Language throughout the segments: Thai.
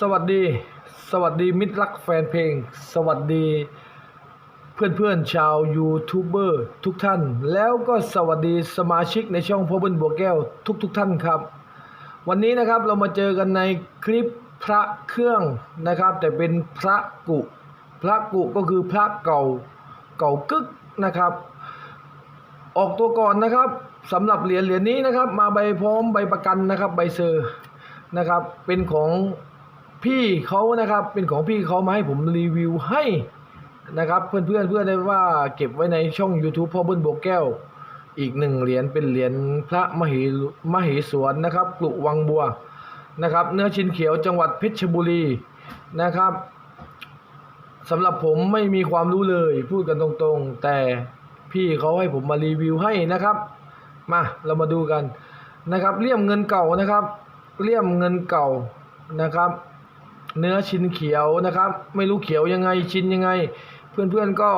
สวัสดี สวัสดีมิตรรักแฟนเพลง สวัสดีเพื่อนเพื่อนๆชาวยูทูบเบอร์ทุกท่าน แล้วก็สวัสดีสมาชิกในช่องพ่อบุญบัวแก้วทุกทุกๆท่านครับ วันนี้นะครับเรามาเจอกันในคลิปพระเครื่องนะครับ แต่เป็นพระกุ พระกุก็คือพระเก่าเก่ากึกนะครับ ออกตัวก่อนนะครับสำหรับเหรียญเหรียญนี้นะครับ มาใบพร้อมใบประกันนะครับ ใบเซอร์นะครับเป็นของ พี่เขานะครับเป็นของพี่เขามาให้ผมรีวิวให้นะครับ เพื่อนเพื่อนๆเพื่อนได้ว่าเก็บไว้ในช่อง YouTube พ่อเบิ้ลโบกแก้ว อีกหนึ่งเหรียญเป็นเหรียญพระมเหมเหสวนนะครับกลุวังบัวนะครับ เนื้อชินเขียวจังหวัดเพชรบุรีนะครับสำหรับผมไม่มีความรู้เลย พูดกันตรงๆ แต่พี่เขาให้ผมมารีวิวให้นะครับ มาเรามาดูกันนะครับเลี่ยมเงินเก่านะครับเลี่ยมเงินเก่านะครับ เนื้อชิ้นเขียวนะครับ ไม่รู้เขียวยังไงชิ้นยังไง เพื่อนๆก็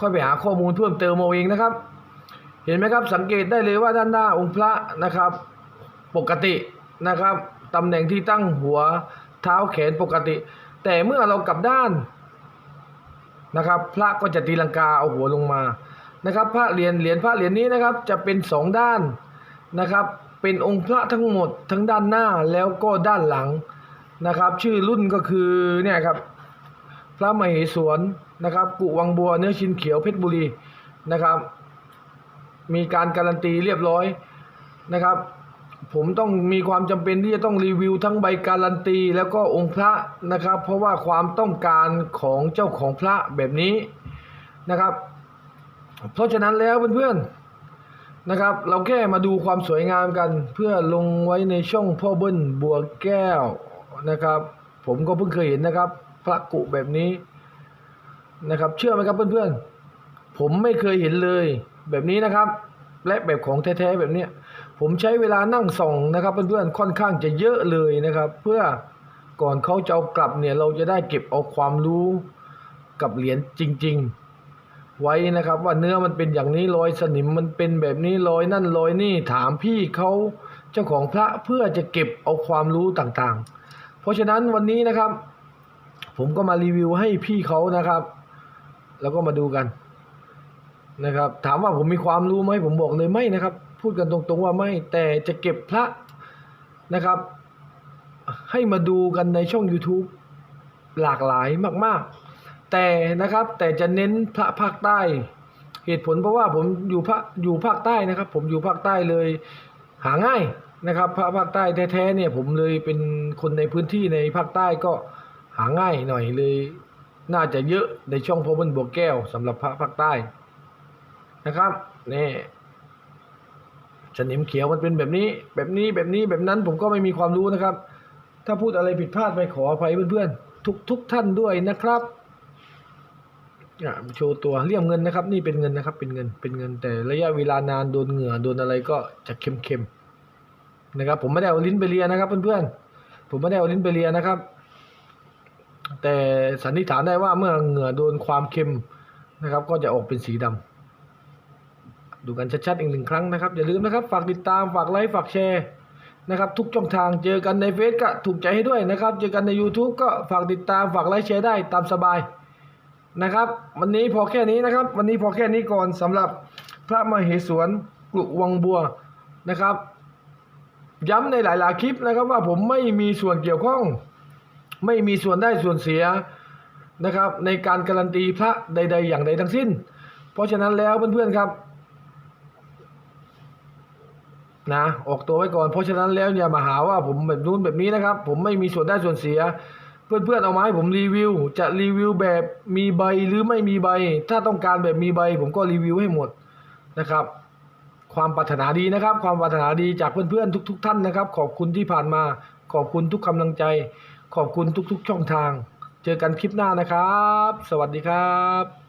ค่อยไปหาข้อมูลเพิ่มเติมเอาเองนะครับ เห็นไหมครับสังเกตได้เลยว่าด้านหน้าองค์พระนะครับ ปกตินะครับตำแหน่งที่ตั้งหัวเท้าแขนปกติ แต่เมื่อเรากลับด้านนะครับ พระก็จะตีลังกาเอาหัวลงมานะครับ พระเหรียญเหรียญพระเหรียญนี้นะครับจะเป็นสองด้านนะครับ เป็นองค์พระทั้งหมดทั้งด้านหน้าแล้วก็ด้านหลัง นะครับ ชื่อรุ่นก็คือเนี่ยครับ พระมเหสวนนะครับ กุวังบัวเนื้อชินเขียวเพชรบุรีนะครับ มีการการันตีเรียบร้อยนะครับ ผมต้องมีความจำเป็นที่จะต้องรีวิวทั้งใบการันตี แล้วก็องค์พระนะครับ เพราะว่าความต้องการของเจ้าของพระแบบนี้นะครับ เพราะฉะนั้นแล้วเพื่อนๆนะครับ เราแค่มาดูความสวยงามกัน เพื่อลงไว้ในช่องพ่อเบิ้ลบัวแก้ว นะครับ ผมก็เพิ่งเคยเห็นนะครับ พระกุแบบนี้นะครับ เชื่อไหมครับเพื่อนๆ ผมไม่เคยเห็นเลยแบบนี้นะครับ และแบบของแท้ๆแบบเนี้ยผมใช้เวลานั่งส่องนะครับเพื่อนๆค่อนข้างจะเยอะเลยนะครับ เพื่อก่อนเขาจะเอากลับเนี่ยเราจะได้เก็บเอาความรู้กับเหรียญจริง ๆ ไว้นะครับ ว่าเนื้อมันเป็นอย่างนี้รอยสนิมมันเป็นแบบนี้รอยนั่นรอยนี่ถามพี่เขาเจ้าของพระเพื่อจะเก็บเอาความรู้ต่างๆ เพราะฉะนั้นวันนี้นะครับ ผมก็มารีวิวให้พี่เขานะครับ แล้วก็มาดูกันนะครับ ถามว่าผมมีความรู้ไหมผมบอกเลยไม่นะครับ พูดกันตรงๆว่าไม่แต่จะเก็บพระนะครับ ให้มาดูกันในช่อง YouTube หลากหลายมาก ๆ แต่นะครับแต่จะเน้นพระภาคใต้ เหตุผลเพราะว่าผมอยู่ภาคอยู่ภาคใต้นะครับ ผมอยู่ภาคใต้เลย หาง่าย นะครับพระภาคใต้แท้ๆเนี่ยผมเลยเป็นคนในพื้นที่ในภาคใต้ก็หาง่ายหน่อยเลย น่าจะเยอะในช่องพอเบิลบัวแก้วสำหรับพระภาคใต้นะครับนี่สนิมเขียวมันเป็นแบบนี้ แบบนี้แบบนี้แบบนั้นผมก็ไม่มีความรู้นะครับ ถ้าพูดอะไรผิดพลาดไปขออภัยเพื่อนๆทุกทุกท่านด้วยนะครับโชว์ตัวเรียมเงินนะครับ นี่เป็นเงินนะครับ เป็นเงินเป็นเงินแต่ระยะเวลานานโดนเหงื่อโดนอะไรก็จะเค็มๆ นะครับ ผมไม่ได้เอาลิ้นไปเลียนะครับ เพื่อนๆ ผมไม่ได้เอาลิ้นไปเลียนะครับ แต่สันนิษฐานได้ว่าเมื่อเหงื่อโดนความเค็มนะครับ ก็จะออกเป็นสีดำดูกันชัดๆอีกหนึ่งครั้งนะครับ อย่าลืมนะครับ ฝากติดตามฝากไลค์ฝากแชร์นะครับ ทุกช่องทางเจอกันในเฟซก็ถูกใจให้ด้วยนะครับ เจอกันใน YouTube ก็ฝากติดตามฝากไลค์แชร์ได้ตามสบายนะครับ วันนี้พอแค่นี้นะครับ วันนี้พอแค่นี้ก่อนสำหรับพระมเหสวนกลุวังบัวนะครับ ย้ำในหลาย ๆ คลิปนะครับว่าผมไม่มีส่วนเกี่ยวข้อง ไม่มีส่วนได้ส่วนเสียนะครับ ในการการันตีพระใด ๆ อย่างใดทั้งสิ้น เพราะฉะนั้นแล้วเพื่อน ๆ ครับนะออกตัวไว้ก่อน เพราะฉะนั้นแล้วอย่ามาหาว่าผมแบบนู้นแบบนี้นะครับ ผมไม่มีส่วนได้ส่วนเสีย เพื่อนๆเอามาให้ผมรีวิว จะรีวิวแบบมีใบหรือไม่มีใบ ถ้าต้องการแบบมีใบ ผมก็รีวิวให้หมดนะครับ ความปรารถนาดีนะครับ ความปรารถนาดีจากเพื่อนๆ ทุก ๆ ท่านนะครับ ขอบคุณที่ผ่านมา ขอบคุณทุกกำลังใจ ขอบคุณทุก ๆ ช่องทาง เจอกันคลิปหน้านะครับ สวัสดีครับ